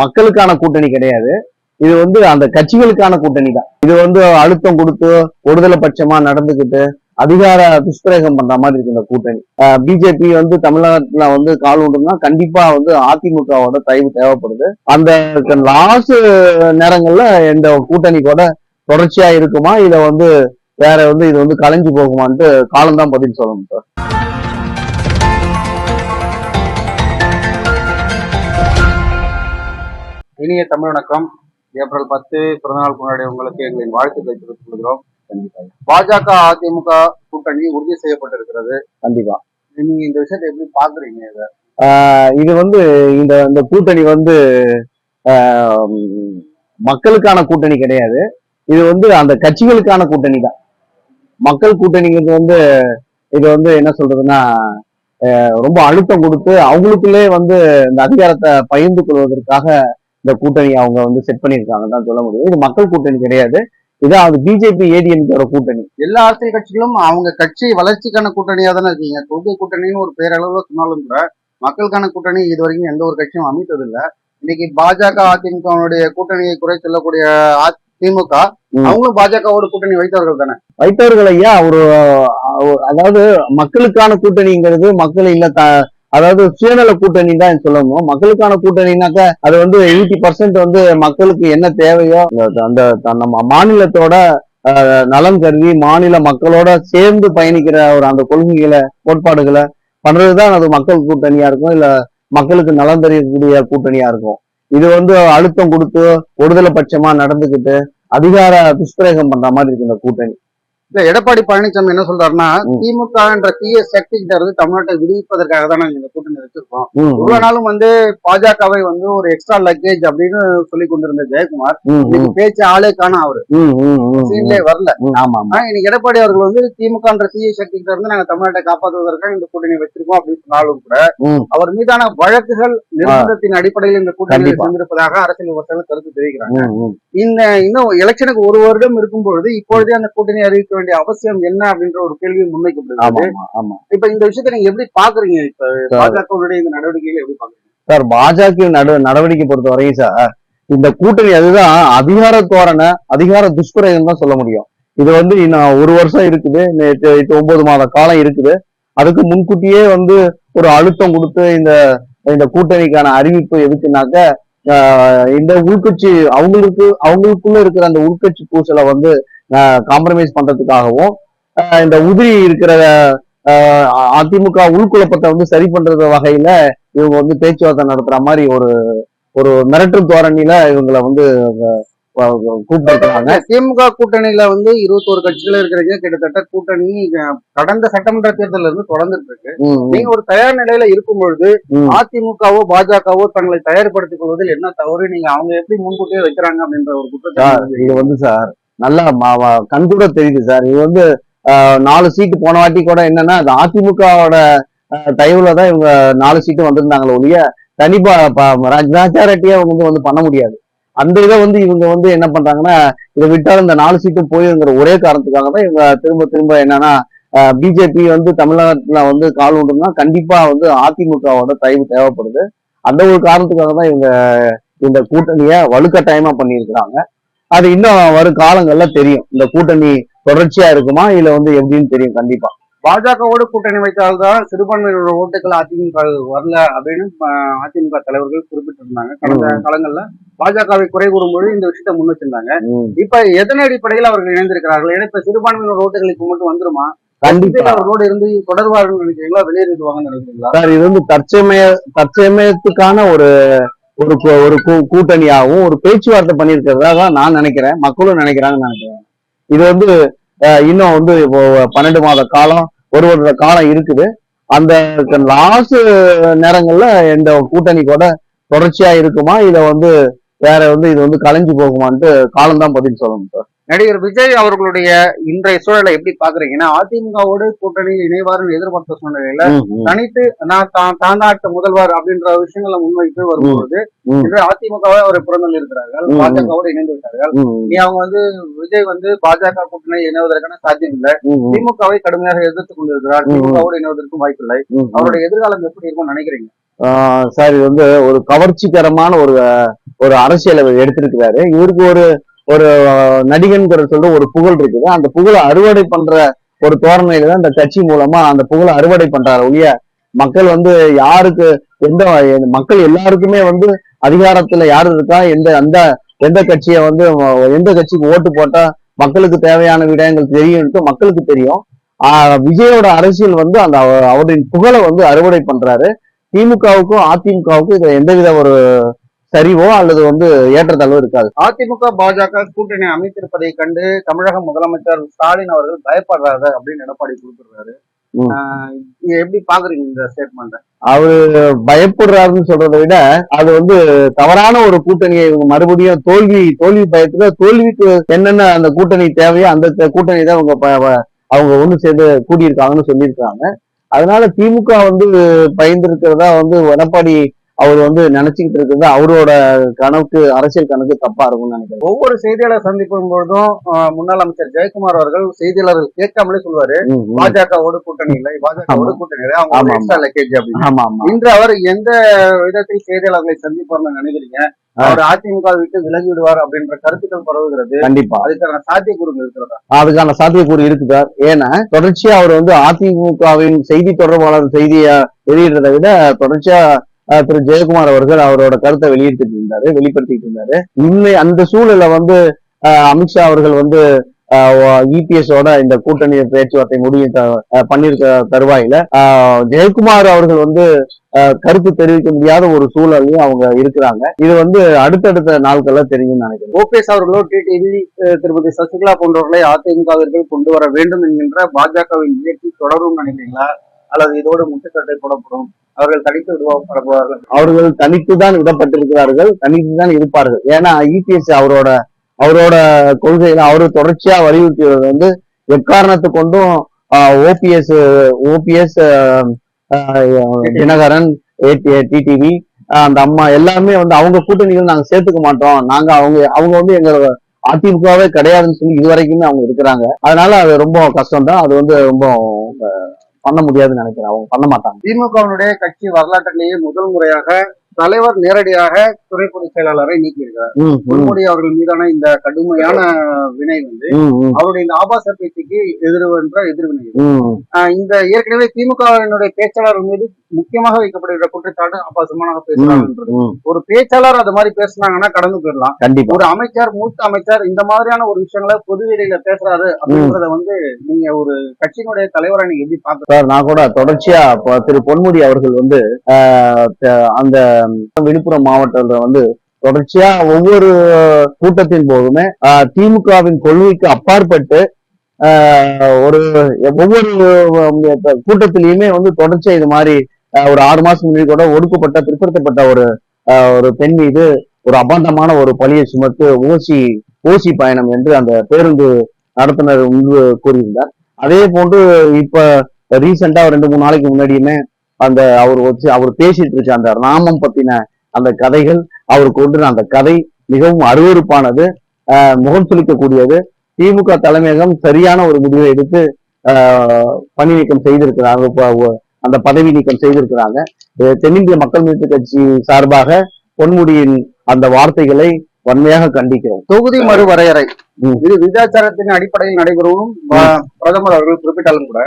மக்களுக்கான கூட்டணி கிடையாது. இது வந்து அந்த கட்சிகளுக்கான கூட்டணி தான். இது வந்து அழுத்தம் கொடுத்து ஒருதலை பட்சமா நடந்துகிட்டு அதிகார துஷ்பிரயோகம் பண்ற மாதிரி இருக்கு இந்த கூட்டணி பிஜேபி வந்து தமிழ்நாட்டுல வந்து கால் உண்டுன்னா கண்டிப்பா வந்து அதிமுகவோட தயவு தேவைப்படுது. அந்த லாஸ்ட் நேரங்கள்ல இந்த கூட்டணி கூட தொடர்ச்சியா இருக்குமா? இத வந்து வேற வந்து இது வந்து கலைஞ்சு போகுமான்ட்டு காலம்தான் பதில் சொல்லணும் சார். இனிய தமிழ் வணக்கம். ஏப்ரல் பத்து பிறந்தநாள் கொண்டாடிய உங்களுக்கு எங்களின் வாழ்த்துக்களை தெரிவித்துக் கொள்கிறோம். பாஜக அதிமுக கூட்டணி உறுதி செய்யப்பட்டிருக்கிறது. கண்டிப்பா. நீங்க இந்த விஷயத்தை எப்படி பாக்குறீங்க இத? இது வந்து இந்த இந்த கூட்டணி வந்து மக்களுக்கான கூட்டணி கிடையாது. இது வந்து அந்த கட்சிகளுக்கான கூட்டணி தான். மக்கள் கூட்டணிங்கிறது வந்து இது வந்து என்ன சொல்றதுன்னா ரொம்ப அழுத்தம் கொடுத்து அவங்களுக்குள்ளே வந்து இந்த அதிகாரத்தை பகிர்ந்து கொள்வதற்காக இந்த கூட்டணி அவங்க வந்து செட் பண்ணியிருக்காங்கன்னு தான் சொல்ல முடியும். இது மக்கள் கூட்டணி கிடையாது. இது அது பிஜேபி ஏடிஎம்கேட கூட்டணி. எல்லா அரசியல் கட்சிகளும் அவங்க கட்சி வளர்ச்சிக்கான கூட்டணியா தானே இருக்கீங்க. கொள்கை கூட்டணின்னு ஒரு பேரளவுல சொன்னாலும் கூட மக்களுக்கான கூட்டணி இது வரைக்கும் எந்த ஒரு கட்சியும் அமைத்தது இல்ல இன்னைக்கு பாஜக அதிமுகவுடைய கூட்டணியை குறை சொல்லக்கூடிய திமுக. அவங்களும் பாஜகவோட கூட்டணி வைத்தவர்கள் தானே. வைத்தவர்கள் ஐயா ஒரு அதாவது மக்களுக்கான கூட்டணிங்கிறது மக்கள் இல்ல அதாவது சுயநல கூட்டணி தான் சொல்லணும். மக்களுக்கான கூட்டணினாக்க அது வந்து எயிட்டி பர்சன்ட் வந்து மக்களுக்கு என்ன தேவையோ அந்த- அந்த த- நம்ம மாநிலத்தோட நலம் கருதி மாநில மக்களோட சேர்ந்து பயணிக்கிற ஒரு அந்த கொள்கைகளை கோட்பாடுகளை பண்றதுதான் அது மக்கள் கூட்டணியா இருக்கும் இல்ல மக்களுக்கு நலம் தெரியக்கூடிய கூட்டணியா இருக்கும். இது வந்து அழுத்தம் கொடுத்து ஒருதலை பட்சமா நடந்துகிட்டு அதிகார துஷ்பிரயோகம் பண்ற மாதிரி இருக்கு இந்த கூட்டணி. இல்ல எடப்பாடி பழனிசாமி என்ன சொல்றாருன்னா. திமுக என்ற தீய சக்தி கிட்ட இருந்து தமிழ்நாட்டை விடுவிப்பதற்காக தான் நாங்க இந்த கூட்டணி வச்சிருக்கோம் இவ்வளவு நாளும் வந்து பாஜகவை வந்து ஒரு எக்ஸ்ட்ரா லக்கேஜ் அப்படின்னு சொல்லி கொண்டிருந்த ஜெயக்குமார். இன்னைக்கு பேச்சு ஆளே காண அவரு. சீன்லயே வரல. ஆனா இன்னைக்கு எடப்பாடி அவர்கள் வந்து திமுக என்ற தீய சக்தி கிட்ட இருந்து நாங்க தமிழ்நாட்டை காப்பாற்றுவதற்காக இந்த கூட்டணி வச்சிருக்கோம் அப்படின்னு சொன்னாலும் கூட. அவர் மீதான வழக்குகள் நிர்பந்தத்தின் அடிப்படையில் இந்த கூட்டணி. செஞ்சிருப்பதாக அரசியல் விமர்சகர்கள் கருத்து தெரிவிக்கிறாங்க. இந்த இன்னும் எலெக்ஷனுக்கு ஒரு வருடம் இருக்கும் பொழுது இப்பொழுதே அந்த கூட்டணி அறிவிக்க வேண்டிய அவசியம் என்ன அப்படின்ற ஒரு கேள்வி ஆமா இப்ப இந்த விஷயத்தை நீங்க எப்படி பாக்குறீங்க? இப்ப பாஜகவுடைய இந்த நடவடிக்கைகளை எப்படி பாக்குறீங்க சார் பாஜக நடு நடவடிக்கை பொறுத்தவரையும் சார் இந்த கூட்டணி அதுதான் அதிகார தோரண அதிகார துஷ்பிரயோகம் தான் சொல்ல முடியும். இது வந்து இன்னும் ஒரு வருஷம் இருக்குது நேற்று எட்டு ஒன்பது மாத காலம் இருக்குது. அதுக்கு முன்கூட்டியே வந்து ஒரு அழுத்தம் கொடுத்து இந்த இந்த கூட்டணிக்கான அறிவிப்பு எதுக்குனாக்க ஆஹ் இந்த உள்கட்சி அவங்களுக்கு அவங்களுக்குள்ள இருக்கிற அந்த உள்கட்சி பூசலை வந்து காம்ப்ரமைஸ் பண்றதுக்காகவும் ஆஹ் இந்த உதிரி இருக்கிற அதிமுக உள்குழப்பத்தை வந்து சரி பண்றது வகையில இவங்க வந்து பேச்சுவார்த்தை நடத்துற மாதிரி ஒரு ஒரு மிரட்டும் தோரணியில இவங்களை வந்து கூப்பிட்டு திமுக கூட்டணியில வந்து இருபத்தோரு கட்சிகள் இருக்கிறீங்க கிட்டத்தட்ட கூட்டணி கடந்த சட்டமன்ற தேர்தல்ல இருந்து தொடர்ந்துட்டு இருக்கு. நீங்க ஒரு தயார் நிலையில இருக்கும் பொழுது. அதிமுகவோ பாஜகவோ தங்களை தயார்படுத்திக் கொள்வதில் என்ன தவறு? நீங்க அவங்க எப்படி முன்கூட்டியே வைக்கிறாங்க அப்படின்ற ஒரு குற்றச்சாட்டு இது வந்து சார் நல்லா கண்கூட தெரியுது சார். இது வந்து நாலு சீட்டு போன வாட்டி கூட என்னன்னா அது அதிமுகவோட தயவுல தான் இவங்க நாலு சீட்டு வந்திருந்தாங்களே ஒழிய தனிப்பா மெஜாரிட்டியா அவங்க வந்து வந்து பண்ண முடியாது. அந்த இதை வந்து இவங்க வந்து என்ன பண்றாங்கன்னா இதை விட்டாலும் இந்த நாலு சீட்டும் போயிருங்கிற ஒரே காரணத்துக்காக தான் இவங்க திரும்ப திரும்ப என்னன்னா பிஜேபி வந்து தமிழ்நாட்டுல வந்து கால் உண்டுன்னா கண்டிப்பா வந்து அதிமுகவோட தயவு தேவைப்படுது. அந்த ஒரு காரணத்துக்காக தான் இவங்க இந்த கூட்டணியை வலுக்கட்டாயமா பண்ணியிருக்கிறாங்க. அது இன்னும் வரும் காலங்கள்ல தெரியும். இந்த கூட்டணி தொடர்ச்சியா இருக்குமா? இல்ல வந்து எப்படின்னு தெரியும் கண்டிப்பா. பாஜகவோடு கூட்டணி வைத்தால்தான் சிறுபான்மையினரோட ஓட்டுகள் அதிமுக வரல அப்படின்னு அதிமுக தலைவர்கள் குறிப்பிட்டிருந்தாங்க. கடந்த காலங்கள்ல பாஜகவை குறை கூறும்பொழுது இந்த விஷயத்தை முன் வச்சிருந்தாங்க. இப்ப எதன் அடிப்படையில் அவர்கள் இணைந்திருக்கிறார்கள்? ஏன்னா இப்ப சிறுபான்மையினர் ஓட்டுகள் இப்ப மட்டும் வந்துருமா? கண்டிப்பா. அவர்களோடு இருந்து தொடர்பார்கள் நினைக்கிறீங்களா? வெளியேறிடுவாங்கன்னு நினைக்கிறீங்களா? சார் இது வந்து தற்சமய தற்சமயத்துக்கான ஒரு ஒரு ஒரு கூட்டணியாகவும் ஒரு பேச்சுவார்த்தை பண்ணியிருக்கிறதா தான் நான் நினைக்கிறேன். மக்களும் நினைக்கிறாங்கன்னு நினைக்கிறேன். இது வந்து இன்னும் வந்து இப்போ பன்னெண்டு மாத காலம் ஒரு வருட காலம் இருக்குது. அந்த லாஸ்ட் நேரங்கள்ல இந்த கூட்டணி கூட தொடர்ச்சியா இருக்குமா? இதை வந்து வேற வந்து இது வந்து கலைஞ்சு போகுமான்ட்டு காலம்தான் பதில் சொல்லணும் சார். நடிகர் விஜய் அவர்களுடைய இன்றைய சூழலை எப்படி பாக்குறீங்கன்னா அதிமுகவோடு கூட்டணி இணைவாருன்னு எதிர்பார்த்த சூழ்நிலையில தனித்து நான் தான் அடுத்த முதல்வர் அப்படின்ற விஷயங்களை முன்வைத்து வரும்போது. இன்று அதிமுகவை அவர் புறந்தல் இருக்கிறார்கள். பாஜகவோடு இணைந்து விட்டார்கள். நீ அவங்க வந்து விஜய் வந்து பாஜக கூட்டணி இணைவதற்கான சாத்தியம் இல்லை திமுகவை கடுமையாக எதிர்த்துக் கொண்டிருக்கிறார். திமுகவோடு இணைவதற்கும் வாய்ப்பில்லை. அவருடைய எதிர்காலம் எப்படி இருக்கும்னு நினைக்கிறீங்க? சார் இது வந்து ஒரு கவர்ச்சிகரமான ஒரு ஒரு அரசியலை எடுத்திருக்கிறாரு. இவருக்கு ஒரு ஒரு அஹ், நடிகன்கிற சொல்ற ஒரு புகழ் இருக்குது. அந்த புகழை அறுவடை பண்ற ஒரு தோரணையில தான் இந்த கட்சி மூலமா அந்த புகழை அறுவடை பண்றாரு. ஒழிய மக்கள் வந்து யாருக்கு எந்த மக்கள் எல்லாருக்குமே வந்து அதிகாரத்துல யாரு இருக்கா எந்த அந்த எந்த கட்சியை வந்து எந்த கட்சிக்கு ஓட்டு போட்டா மக்களுக்கு தேவையான விடயங்கள் தெரியும்ட்டு மக்களுக்கு தெரியும். ஆஹ் விஜயோட அரசியல் வந்து அந்த அவரின் புகழை வந்து அறுவடை பண்றாரு. திமுகவுக்கும் அதிமுகவுக்கும் இதுல எந்தவித ஒரு சரிவோ அல்லது வந்து ஏற்றத்தாழ்வோ இருக்காது. அதிமுக பாஜக கூட்டணி அமைத்திருப்பதை கண்டு தமிழக முதலமைச்சர் ஸ்டாலின் அவர்கள் பயப்படுறாரு அப்படின்னு எடப்பாடி கொடுத்துருக்காரு எப்படி பாக்குறீங்க இந்த ஸ்டேட்மெண்ட் அவரு பயப்படுறாருன்னு சொல்றதை விட அது வந்து தவறான ஒரு கூட்டணியை இவங்க மறுபடியும் தோல்வி தோல்வி பயத்துல தோல்விக்கு என்னென்ன அந்த கூட்டணி தேவையோ அந்த கூட்டணி தான் அவங்க அவங்க ஒண்ணு சேர்ந்து கூடியிருக்காங்கன்னு சொல்லியிருக்காங்க. அதனால திமுக வந்து பயந்துருக்கிறதா வந்து எடப்பாடி அவர் வந்து நினைச்சுக்கிட்டு இருக்கிறது அவரோட கணக்கு அரசியல் கணக்கு தப்பா இருக்கும்னு நினைக்கிறேன். ஒவ்வொரு செய்தியாளர் சந்திக்கும் பொழுதும் முன்னாள் அமைச்சர் ஜெயக்குமார் அவர்கள் செய்தியாளர்கள் கேட்காமலே சொல்லுவாரு. பாஜகவோட கூட்டணி இல்லை பாஜகவோட ஆமா. கூட்டணி இல்லை அவங்க லக்கேஜ் அப்படின்னு. இன்று அவர் எந்த விதத்தில் செய்தியாளர்களை சந்திப்பார்னு நினைக்கிறீங்க. அவர் அதிமுக விட்டு விலகி விடுவார் அப்படின்ற கருத்துக்கள் பரவுகிறது. கண்டிப்பா. அதுக்கான சாத்தியக்கூறுகள் இருக்கிறதா? அதுக்கான சாத்தியக்கூறு இருக்குதா ஏன்னா தொடர்ச்சியா அவர் வந்து அதிமுகவின் செய்தி தொடர்பாளர் செய்தியை வெளியிடுறதை விட தொடர்ச்சியா திரு ஜெயக்குமார் அவர்கள் அவரோட கருத்தை வெளியிட்டு இருந்தாரு வெளிப்படுத்திட்டு இருந்தாரு. இன்னை அந்த சூழல்ல வந்து அமித்ஷா அவர்கள் வந்து இபிஎஸோட இந்த கூட்டணி பேச்சுவார்த்தை முடியும் பண்ணிருக்க பண்ணியிருக்க தருவாயில ஜெயக்குமார் அவர்கள் வந்து கருத்து தெரிவிக்க முடியாத ஒரு சூழல்லையும் அவங்க இருக்கிறாங்க. இது வந்து அடுத்தடுத்த நாட்கள்ல தெரியும்னு நினைக்கிறேன். ஓபிஎஸ் அவர்களோ டிடிவி திருமதி சசிகலா போன்றவர்களை அதிமுகவிற்குள் கொண்டு வர வேண்டும் என்கின்ற பாஜகவின் இயக்கி தொடரும் நினைக்கிறீங்களா? அல்லது இதோடு முட்டுக்கட்டை போடப்படும். அவர்கள் தனித்து விடுவார்கள் அவர்கள் தனித்து தான் விடப்பட்டிருக்கிறார்கள். தனித்து தான் இருப்பார்கள். ஏன்னா இபிஎஸ் அவரோட அவரோட கொள்கையில அவரு தொடர்ச்சியா வலியுறுத்தியது வந்து எக்காரணத்தை கொண்டும் ஓபிஎஸ் ஓபிஎஸ் தினகரன் டிடிவி அந்த அம்மா எல்லாமே வந்து அவங்க கூட்டணிகள் நாங்க சேர்த்துக்க மாட்டோம். நாங்க அவங்க அவங்க வந்து எங்க அதிமுகவே கிடையாதுன்னு சொல்லி இது வரைக்குமே அவங்க இருக்கிறாங்க. அதனால அது ரொம்ப கஷ்டம் தான் அது வந்து ரொம்ப பண்ண முடியாதுன்னு நினைக்கிறேன். அவங்க பண்ண மாட்டாங்க. திமுகவினுடைய கட்சி வரலாற்றிலேயே முதல் முறையாக தலைவர் நேரடியாக பொதுச் செயலாளரை நீக்கியிருக்கிறார். பொன்முடி அவர்கள் மீதான இந்த கடுமையான வினை வந்து அவருடைய இந்த ஆபாச பேச்சுக்கு எதிர்வென்ற எதிர்வினை இந்த ஏற்கனவே திமுகவினுடைய பேச்சாளர் மீது முக்கியமாக வைக்கப்படுகிற குற்றச்சாட்டு ஆபாசமான பேசுறாங்கன்றது ம், ஒரு பேச்சாளர் அது மாதிரி பேசுனாங்கன்னா கடந்து போயிடலாம். கண்டிப்பா. ஒரு அமைச்சர் மூத்த அமைச்சர் இந்த மாதிரியான ஒரு விஷயங்களை பொதுவெளியில பேசுறாரு அப்படின்றத வந்து நீங்க ஒரு கட்சியினுடைய தலைவரை நீங்க எப்படி சார் நான் கூட தொடர்ச்சியா திரு பொன்முடி அவர்கள் வந்து அந்த விழுப்புரம் மாவட்டத்தில் வந்து தொடர்ச்சியா ஒவ்வொரு கூட்டத்தின் போதுமே திமுகவின் கொள்கைக்கு அப்பாற்பட்டு ஒரு ஒவ்வொரு கூட்டத்திலயுமே வந்து தொடர்ச்சியா இது மாதிரி ஒரு ஆறு மாசம் முன்னாடி கூட ஒடுக்கப்பட்ட பிற்படுத்தப்பட்ட ஒரு ஒரு பெண் மீது ஒரு அபாண்டமான ஒரு பழியை சுமத்து ஓசி ஓசி பயணம் என்று அந்த பேருந்து நடத்துனர் முன்பு கூறியிருந்தார். அதே போன்று இப்ப ரீசெண்டா ரெண்டு மூணு நாளைக்கு முன்னாடியுமே அந்த அவர் வச்சு அவர் பேசிட்டு இருக்க அந்த ராமம் பத்தின அந்த கதைகள் அவர் கொண்டு அந்த கதை மிகவும் அருவருப்பானது ஆஹ் முகம் சுளிக்கக்கூடியது. திமுக தலைமையகம் சரியான ஒரு முடிவை எடுத்து ஆஹ் பணி நீக்கம் செய்திருக்கிறாங்க அந்த பதவி நீக்கம் செய்திருக்கிறாங்க. தென்னிந்திய மக்கள் மீட்பு கட்சி சார்பாக பொன்முடியின் அந்த வார்த்தைகளை வன்மையாக கண்டிக்கிறோம். தொகுதி மறுவரையறை. இது விதாச்சாரத்தின் அடிப்படையில் நடைபெறும் பிரதமர் அவர்கள் குறிப்பிட்டாலும் கூட.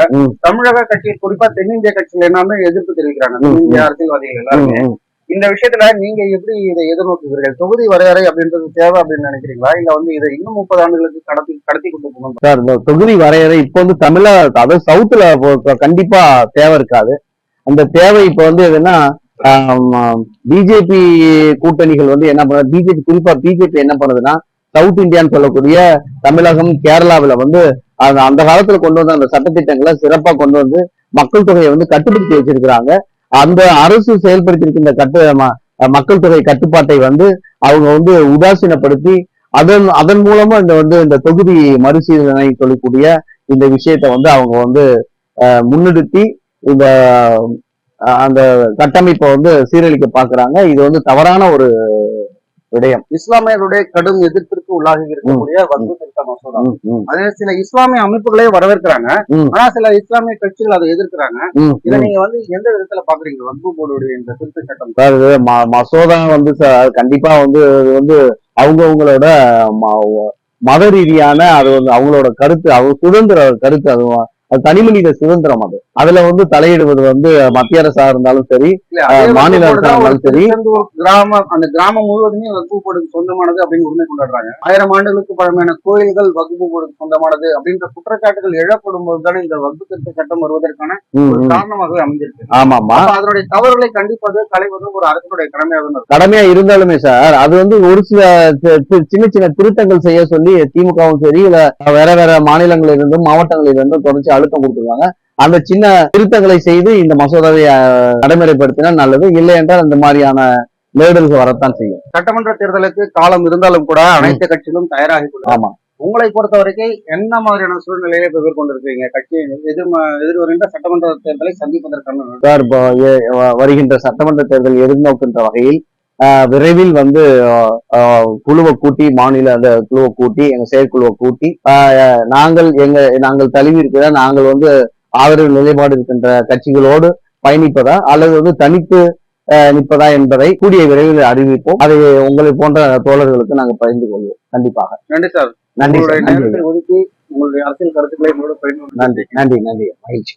தமிழக கட்சி குறிப்பா தென்னிந்திய கட்சிகள் எல்லாமே எதிர்ப்பு தெரிவிக்கிறாங்க. தென்னிந்திய அரசியல்வாதிகள் எல்லாருமே. இந்த விஷயத்துல நீங்க எப்படி இதை எதிர்நோக்குகிறீர்கள்? தொகுதி வரையறை அப்படின்றது தேவை அப்படின்னு நினைக்கிறீங்களா? இல்ல வந்து இதை இன்னும் முப்பது ஆண்டுகளுக்கு கடத்தி கடத்தி கொண்டு போகணும்? சார் இந்த தொகுதி வரையறை இப்போ வந்து தமிழ அதாவது சவுத்துல கண்டிப்பா தேவை இருக்காது. அந்த தேவை இப்போ வந்து எதுன்னா பிஜேபி கூட்டணிகள் வந்து என்ன பண்ண பிஜேபி குறிப்பா பிஜேபி என்ன பண்ணுதுன்னா சவுத் இந்தியான்னு சொல்லக்கூடிய தமிழகம் கேரளாவில் வந்து அந்த அந்த காலத்துல கொண்டு வந்த அந்த சட்டத்திட்டங்களை சிறப்பா கொண்டு வந்து மக்கள் தொகையை வந்து கட்டுப்படுத்தி வச்சிருக்கிறாங்க. அந்த அரசு செயல்படுத்தியிருக்கின்ற கட்டு மக்கள் தொகை கட்டுப்பாட்டை வந்து அவங்க வந்து உதாசீனப்படுத்தி அதன் அதன் மூலமா இந்த வந்து இந்த தொகுதி மறுசீலனை சொல்லக்கூடிய இந்த விஷயத்தை வந்து அவங்க வந்து முன்னெடுத்தி இந்த அந்த கட்டமைப்பை வந்து சீரழிக்க பாக்குறாங்க இது வந்து தவறான ஒரு விடயம். இஸ்லாமியர்களுடைய கடும் எதிர்ப்பிற்கு உள்ளாகி இருக்கக்கூடிய வக்பு திருத்த மசோதா. அதே சில இஸ்லாமிய அமைப்புகளே வரவேற்கிறாங்க. ஆனா சில இஸ்லாமிய கட்சிகள் அதை எதிர்க்கிறாங்க. இதை. நீங்க வந்து எந்த விதத்துல பாக்குறீங்க? வக்பு போர்டுடைய இந்த திருத்த சட்டம். மசோதா வந்து சார் கண்டிப்பா வந்து வந்து அவங்கவுங்களோட மத ரீதியான அது வந்து அவங்களோட கருத்து அவங்க சுதந்திர கருத்து அது அது தனி மனித சுதந்திரம் அது. அதுல வந்து தலையிடுவது வந்து மத்திய அரசா இருந்தாலும் சரி மாநில ஒரு அரசாங்கம் சரி. கிராமம் அந்த கிராமம் முழுவதுமே வக்பு போர்டுக்கு சொந்தமானது அப்படின்னு உரிமை கொண்டாடுறாங்க ஆயிரம் ஆண்டுகளுக்கு பழமையான கோயில்கள் வக்பு போர்டுக்கு சொந்தமானது அப்படின்ற குற்றச்சாட்டுகள் எழப்படும் போது தானே இந்த வக்பு திருத்த சட்டம் வருவதற்கான ஒரு. காரணமாகவே அமைஞ்சிருக்கு ஆமாமா அப்ப அதனுடைய தவறுகளை கண்டிப்பது களைவது ஒரு அரசுடைய கடமையாக. கடமையா இருந்தாலுமே சார் அது வந்து ஒரு சில சின்ன சின்ன திருத்தங்கள் செய்ய சொல்லி திமுகவும் சரி இல்ல வேற வேற மாநிலங்களில் இருந்தும் மாவட்டங்களில் இருந்தும் தொடர்ச்சி அழுத்தம் கொடுத்துருக்காங்க அந்த சின்ன திருத்தங்களை செய்து இந்த மசோதாவை அஹ், நடைமுறைப்படுத்தினா நல்லது. இல்லை என்றால் இந்த மாதிரியான லேடல்ஸ் வரத்தான் செய்யும். சட்டமன்ற தேர்தலுக்கு காலம் இருந்தாலும் கூட அனைத்து கட்சிகளும் தயாராகி ஆமா. உங்களை பொறுத்த வரைக்கும் என்ன மாதிரியான சூழ்நிலையை இப்ப எதிர்கொண்டிருக்கீங்க கட்சி எதிர் எதிர்வருகின்ற சட்டமன்ற தேர்தலை சந்திப்பதற்கான சார் வருகின்ற சட்டமன்ற தேர்தல் எதிர்நோக்கின்ற வகையில் விரைவில் வந்து குழுவை கூட்டி மாநில அந்த குழுவை கூட்டி எங்க செயற்குழுவை கூட்டி நாங்கள் எங்க நாங்கள் தழுவி இருக்கிற நாங்கள் வந்து ஆதரவு நிலைப்பாடு இருக்கின்ற கட்சிகளோடு பயணிப்பதா அல்லது வந்து தனித்து நிற்பதா என்பதை கூடிய விரைவில் அறிவிப்போம். அதை உங்களை போன்ற தோழர்களுக்கு நாங்கள் பகிர்ந்து கொள்வோம். கண்டிப்பாக. நன்றி சார். நன்றி ஒதுக்கி உங்களுடைய அரசியல் கருத்துக்களை நன்றி. நன்றி. நன்றி. மகிழ்ச்சி.